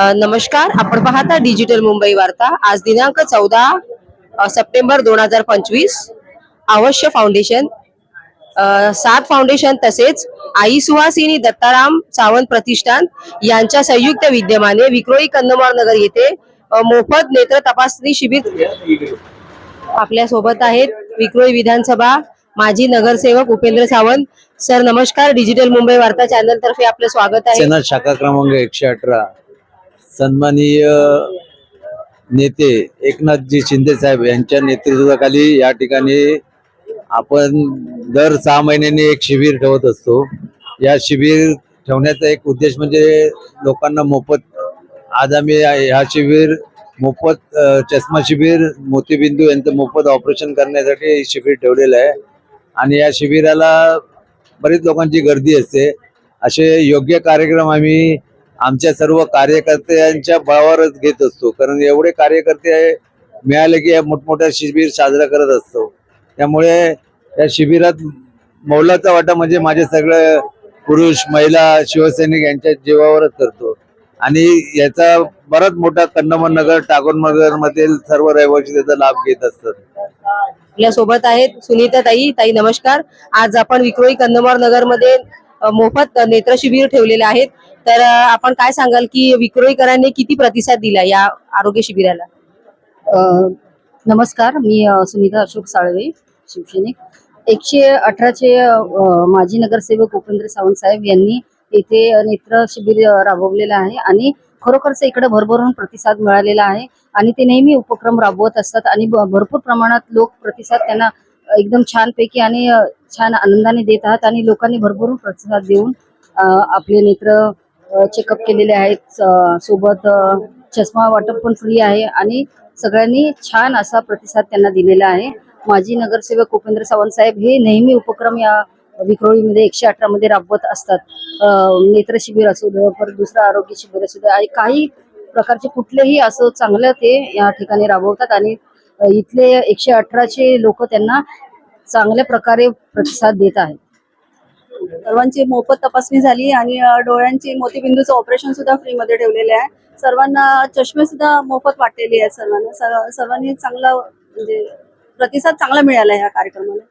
नमस्कार. आपण पाहता डिजिटल मुंबई वार्ता. आज दिनांक चौदा सप्टेंबर दोन हजार पंचवीस. अवश्य फाउंडेशन सात फाउंडेशन तसेच आई सुहासिनी दत्ताराम सावंत प्रतिष्ठान यांच्या संयुक्त विद्यमाने विक्रोळी कंदमाळ नगर येथे मोफत नेत्र तपासणी शिबिर आपल्यासोबत आहेत विक्रोळी विधानसभा माजी नगरसेवक उपेंद्र सावंत. सर नमस्कार. डिजिटल मुंबई वार्ता चॅनल तर्फे आपलं स्वागत आहे. शाखा क्रमांक एकशे अठरा. सन्माननीय नेते एकनाथजी शिंदे साहेब यांच्या नेतृत्वाखाली या ठिकाणी आपण दर सहा महिन्यांनी एक शिबिर ठेवत असतो. या शिबिर ठेवण्याचा एक उद्देश म्हणजे लोकांना मोफत आज आम्ही ह्या शिबिर मोफत चष्मा शिबिर मोतीबिंदू यांचं मोफत ऑपरेशन करण्यासाठी हे शिबिर ठेवलेलं आहे. आणि या शिबिराला बरीच लोकांची गर्दी असते. असे योग्य कार्यक्रम आम्ही आमच्या सर्व कार्यकर्त्यांच्या बळावरच घेत असतो. कारण एवढे कार्यकर्ते मिळाले की या मोठमोठ्या शिबिर साजरा करत असतो. त्यामुळे या शिबिरात मौलाचा वाटा म्हणजे माझे सगळे पुरुष महिला शिवसैनिक यांच्या जीवावरच करतो. आणि याचा बराच मोठा कन्नमन नगर टागोर नगर मधील सर्व रहिवासी त्याचा लाभ घेत असतात. आपल्यासोबत आहेत सुनीता ताई ताई नमस्कार. आज आपण विक्रोळी कन्नमर नगरमध्ये मोफत नेत्र शिबिर ठेवलेले आहेत. तर आपण काय सांगाल की विक्रोळीकरांनी किती प्रतिसाद दिला या आरोग्य शिबिराला? नमस्कार मी सुनीता अशोक साळवे शिवसैनिक. एकशे अठराचे माजी नगरसेवक उपेंद्र सावंत साहेब यांनी इथे नेत्र शिबिर राबवलेलं आहे आणि खरोखरच इकडे भरभरून प्रतिसाद मिळालेला आहे आणि ते नेहमी उपक्रम राबवत असतात आणि भरपूर प्रमाणात लोक प्रतिसाद त्यांना एकदम छानपैकी आणि छान आनंदाने देत आहात आणि लोकांनी भरभरून प्रतिसाद देऊन आपले नेत्र चेकअप केलेले आहेत. सोबत चष्मा वाटप पण फ्री आहे आणि सगळ्यांनी छान असा प्रतिसाद त्यांना दिलेला आहे. माजी नगरसेवक उपेंद्र सावंत साहेब हे नेहमी उपक्रम या विक्रोळीमध्ये एकशे अठरा मध्ये राबवत असतात. नेत्र शिबिर असू दे परत दुसरं आरोग्य शिबिर असू दे आणि काही प्रकारचे कुठलेही असं चांगलं ते या ठिकाणी राबवतात आणि इथले एकशे अठराचे लोक त्यांना चांगल्या प्रकारे प्रतिसाद देत आहेत. सर्वांची मोफत तपासणी झाली आणि डोळ्यांची मोतीबिंदूचं ऑपरेशन सुद्धा फ्री मध्ये ठेवलेले आहे. सर्वांना चष्मे सुद्धा मोफत वाटलेली आहेत सर्वांना. सर्वांनी चांगला म्हणजे प्रतिसाद चांगला मिळाला या कार्यक्रमाला.